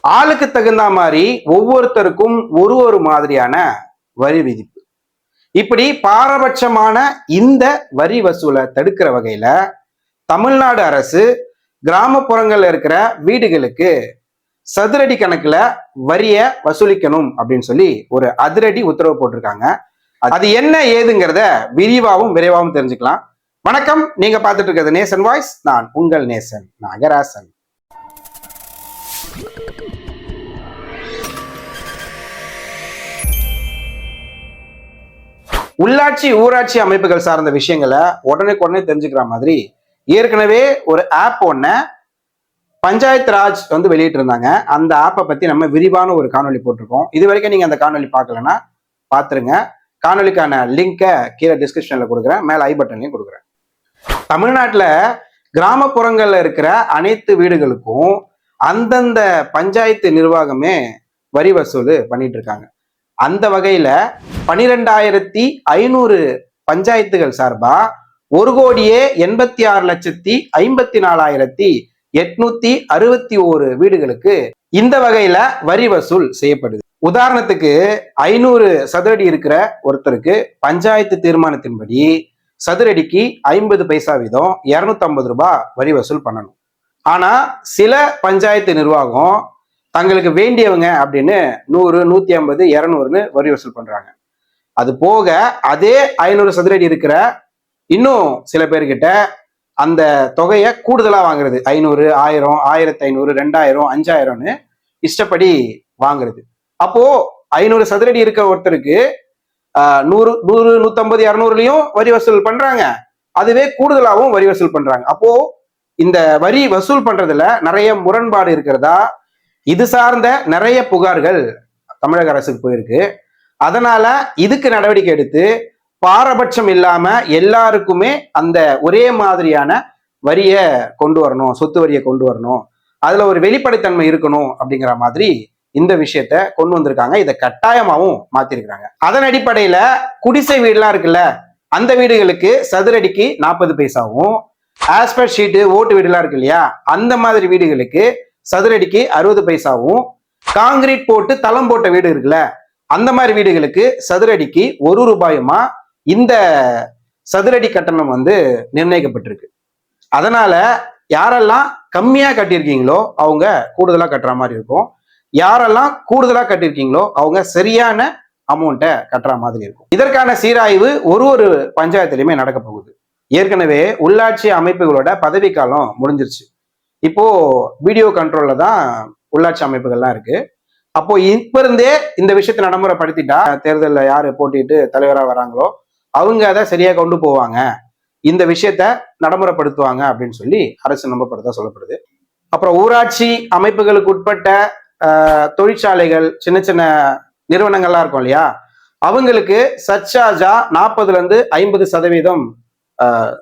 ஆளுக்கு தகுந்த மாதிரி ஒவ்வொருத்தருக்கும் ஒரு ஒரு மாதிரியான வரி விதிப்பு. இப்படி பாரபட்சமான இந்த வரி வசூலை தடுக்கிற வகையில தமிழ்நாடு அரசு கிராமப்புறங்கள்ல இருக்கிற வீடுகளுக்கு சதுரடி கணக்குல வரிய வசூலிக்கணும் அப்படின்னு சொல்லி ஒரு அதிரடி உத்தரவு போட்டிருக்காங்க. அது என்ன ஏதுங்கிறத விரிவாகவும் விரைவாகவும் தெரிஞ்சுக்கலாம். வணக்கம். நீங்க பார்த்துட்டு இருக்கிறது நேசன் வாய்ஸ். நான் உங்கள் நேசன் நாகராசன். உள்ளாட்சி ஊராட்சி அமைப்புகள் சார்ந்த விஷயங்களை உடனுக்குடனே தெரிஞ்சுக்கிற மாதிரி ஏற்கனவே ஒரு ஆப் ஒன்று பஞ்சாயத்து ராஜ் வந்து வெளியிட்டு இருந்தாங்க அந்த ஆப்பை பற்றி நம்ம விரிவான ஒரு காணொலி போட்டிருக்கோம். இது வரைக்கும் நீங்கள் அந்த காணொலி பார்க்கலன்னா பார்த்துருங்க. காணொலிக்கான லிங்கை கீழே டிஸ்கிரிப்ஷனில் கொடுக்குறேன். மேலே ஐ பட்டன்லையும் கொடுக்குறேன். தமிழ்நாட்டில் கிராமப்புறங்களில் இருக்கிற அனைத்து வீடுகளுக்கும் அந்தந்த பஞ்சாயத்து நிர்வாகமே வரி வசூல் பண்ணிட்டு இருக்காங்க. அந்த வகையில பனிரெண்டாயிரத்தி ஐநூறு பஞ்சாயத்துகள் சார்பா ஒரு கோடியே எண்பத்தி ஆறு லட்சத்தி ஐம்பத்தி நாலாயிரத்தி எட்நூத்தி அறுபத்தி ஓரு வீடுகளுக்கு இந்த வகையில வரி வசூல் செய்யப்படுது. உதாரணத்துக்கு ஐநூறு சதுரடி இருக்கிற ஒருத்தருக்கு பஞ்சாயத்து தீர்மானத்தின்படி சதுரடிக்கு ஐம்பது பைசா வீதம் இருநூத்தி ஐம்பது ரூபாய் வரி வசூல் பண்ணணும். ஆனா சில பஞ்சாயத்து நிர்வாகம் தங்களுக்கு வேண்டியவங்க அப்படின்னு நூறு நூத்தி ஐம்பது இரநூறுன்னு வரி வசூல் பண்றாங்க. அது போக அதே ஐநூறு சதுரடி இருக்கிற இன்னும் சில பேர்கிட்ட அந்த தொகையை கூடுதலா வாங்குறது. ஐநூறு ஆயிரம் ஆயிரத்தி ஐநூறு ரெண்டாயிரம் அஞ்சாயிரம்னு இஷ்டப்படி வாங்குறது. அப்போ ஐநூறு சதுரடி இருக்க ஒருத்தருக்கு நூறு நூறு நூத்தம்பது இரநூறுலையும் வரி வசூல் பண்றாங்க. அதுவே கூடுதலாகவும் வரி வசூல் பண்றாங்க. அப்போ இந்த வரி வசூல் பண்றதுல நிறைய முரண்பாடு இருக்கிறதா? இது சார்ந்த நிறைய புகார்கள் தமிழக அரசுக்கு போயிருக்கு. அதனால இதுக்கு நடவடிக்கை எடுத்து பாரபட்சம் இல்லாம எல்லாருக்குமே அந்த ஒரே மாதிரியான வரிய கொண்டு வரணும் சொத்து வரியை கொண்டு வரணும். அதுல ஒரு வெளிப்படைத்தன்மை இருக்கணும் அப்படிங்கிற மாதிரி இந்த விஷயத்த கொண்டு வந்திருக்காங்க. இதை கட்டாயமாகவும் மாத்திருக்கிறாங்க. அதன் அடிப்படையில குடிசை வீடுலாம் இருக்குல்ல அந்த வீடுகளுக்கு சதுரடிக்கு நாற்பது பைசாவும் ஆஸ்பெட் ஷீட்டு ஓட்டு வீடுலாம் இருக்கு இல்லையா அந்த மாதிரி வீடுகளுக்கு சதுரடிக்கு அறுபது பைசாவும் காங்கிரீட் போட்டு தளம் போட்ட வீடு இருக்குல்ல அந்த மாதிரி வீடுகளுக்கு சதுரடிக்கு ஒரு ரூபாயுமா இந்த சதுரடி கட்டணம் வந்து நிர்ணயிக்கப்பட்டிருக்கு. அதனால யாரெல்லாம் கம்மியா கட்டியிருக்கீங்களோ அவங்க கூடுதலா கட்டுற மாதிரி இருக்கும். யாரெல்லாம் கூடுதலா கட்டியிருக்கீங்களோ அவங்க சரியான அமௌண்ட்டை கட்டுற மாதிரி இருக்கும். இதற்கான சீராய்வு ஒரு ஒரு பஞ்சாயத்துலையுமே நடக்க போகுது ஏற்கனவே உள்ளாட்சி அமைப்புகளோட பதவிக்காலம் முடிஞ்சிருச்சு. இப்போ வீடியோ கண்ட்ரோல்ல தான் உள்ளாட்சி அமைப்புகள்லாம் இருக்கு. அப்போ இப்ப இருந்தே இந்த விஷயத்தை நடைமுறைப்படுத்திட்டா தேர்தலில் யார் போட்டிட்டு தலைவராக வராங்களோ அவங்க அதை சரியா கொண்டு போவாங்க. இந்த விஷயத்த நடைமுறைப்படுத்துவாங்க அப்படின்னு சொல்லி அரசு நம்பப்படுதா சொல்லப்படுது. அப்புறம் ஊராட்சி அமைப்புகளுக்கு உட்பட்ட ஆஹ், தொழிற்சாலைகள் சின்ன சின்ன நிறுவனங்கள்லாம் இருக்கும் இல்லையா? அவங்களுக்கு சர்ச்சார்ஜா நாற்பதுல இருந்து ஐம்பது சதவீதம் ஆஹ்,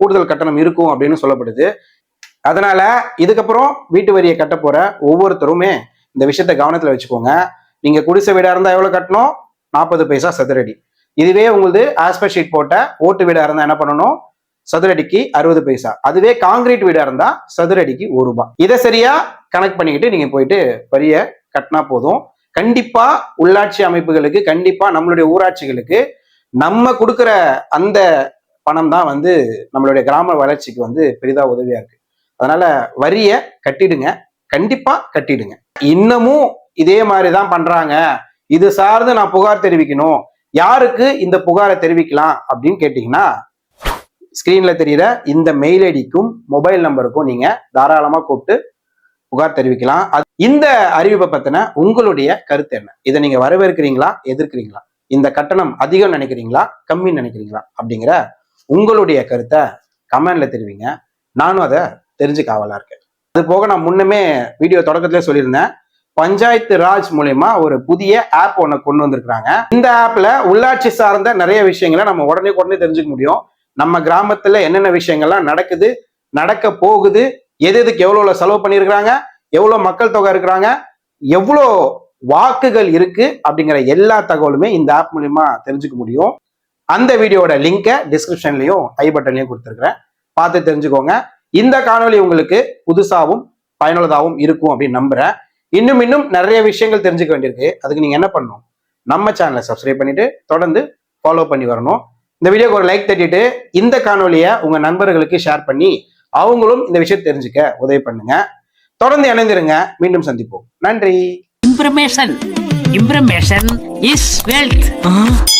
கூடுதல் கட்டணம் இருக்கும் அப்படின்னு சொல்லப்படுது. அதனால இதுக்கப்புறம் வீட்டு வரியை கட்ட போற ஒவ்வொருத்தருமே இந்த விஷயத்த கவனத்துல வச்சுக்கோங்க. நீங்க குடிசை வீடா இருந்தா எவ்வளவு கட்டணும்? நாற்பது பைசா சதுரடி. இதுவே உங்களுது ஆஸ்பர் ஷீட் போட்ட ஓட்டு வீடா இருந்தா என்ன பண்ணணும்? சதுரடிக்கு அறுபது பைசா. அதுவே காங்கிரீட் வீடா இருந்தா சதுரடிக்கு ஒரு ரூபாய் இதை சரியா கனெக்ட் பண்ணிக்கிட்டு நீங்க போயிட்டு வரிய கட்டினா போதும். கண்டிப்பா உள்ளாட்சி அமைப்புகளுக்கு கண்டிப்பா நம்மளுடைய ஊராட்சிகளுக்கு நம்ம கொடுக்குற அந்த பணம் தான் வந்து நம்மளுடைய கிராம வளர்ச்சிக்கு வந்து பெரிதா உதவியா இருக்கு. அதனால வரிய கட்டிடுங்க. கண்டிப்பா கட்டிடுங்க. இன்னமும் இதே மாதிரி தான் பண்றாங்க. இது சார்ந்து நான் புகார் தெரிவிக்கணும். யாருக்கு இந்த புகாரை தெரிவிக்கலாம் அப்படின்னு கேட்டீங்கன்னா ஸ்கிரீன்ல தெரியுற இந்த மெயில் ஐடிக்கும் மொபைல் நம்பருக்கும் நீங்க தாராளமா கூப்பிட்டு புகார் தெரிவிக்கலாம். அது இந்த அறிவிப்பை பத்தின உங்களுடைய கருத்து என்ன? இதை நீங்க வரவேற்கிறீங்களா? எதிர்க்கிறீங்களா? இந்த கட்டணம் அதிகம் நினைக்கிறீங்களா? கம்மின்னு நினைக்கிறீங்களா? அப்படிங்கிற உங்களுடைய கருத்தை கமெண்ட்ல தெரிவிங்க. நானும் அதை தெரிஞ்சுக்க ஆவலா இருக்கேன். அது போக நான் முன்னமே வீடியோ தொடக்கத்திலே சொல்லியிருந்தேன். பஞ்சாயத்து ராஜ் மூலயமா ஒரு புதிய ஆப் ஒன்று கொண்டு வந்திருக்கிறாங்க. இந்த ஆப்ல உள்ளாட்சி சார்ந்த நிறைய விஷயங்களை நம்ம உடனே உடனே தெரிஞ்சுக்க முடியும். நம்ம கிராமத்துல என்னென்ன விஷயங்கள்லாம் நடக்குது நடக்க போகுது எது எதுக்கு எவ்வளோ செலவு பண்ணியிருக்கிறாங்க எவ்வளோ மக்கள் தொகை இருக்கிறாங்க எவ்வளோ வாக்குகள் இருக்கு அப்படிங்கிற எல்லா தகவலுமே இந்த ஆப் மூலியமா தெரிஞ்சுக்க முடியும். அந்த வீடியோட லிங்கை டிஸ்கிரிப்ஷன்லையும் ஐ பட்டன்லையும் கொடுத்துருக்குறேன். பார்த்து தெரிஞ்சுக்கோங்க. இந்த காணொளி உங்களுக்கு புதுசாகவும் பயனுள்ளதாகவும் இருக்கும் அப்படின்னு நம்புறேன். இன்னும் இன்னும் நிறைய விஷயங்கள் தெரிஞ்சுக்க வேண்டியிருக்கு. அதுக்கு நீங்க என்ன பண்ணணும்? நம்ம சேனலை சப்ஸ்கிரைப் பண்ணிட்டு தொடர்ந்து ஃபாலோ பண்ணி வரணும். இந்த வீடியோக்கு ஒரு லைக் தட்டிட்டு இந்த காணொலியை உங்க நண்பர்களுக்கு ஷேர் பண்ணி அவங்களும் இந்த விஷயத்தை தெரிஞ்சுக்க உதவி பண்ணுங்க. தொடர்ந்து இணைந்திருங்க. மீண்டும் சந்திப்போம். நன்றி. Information. Information is wealth.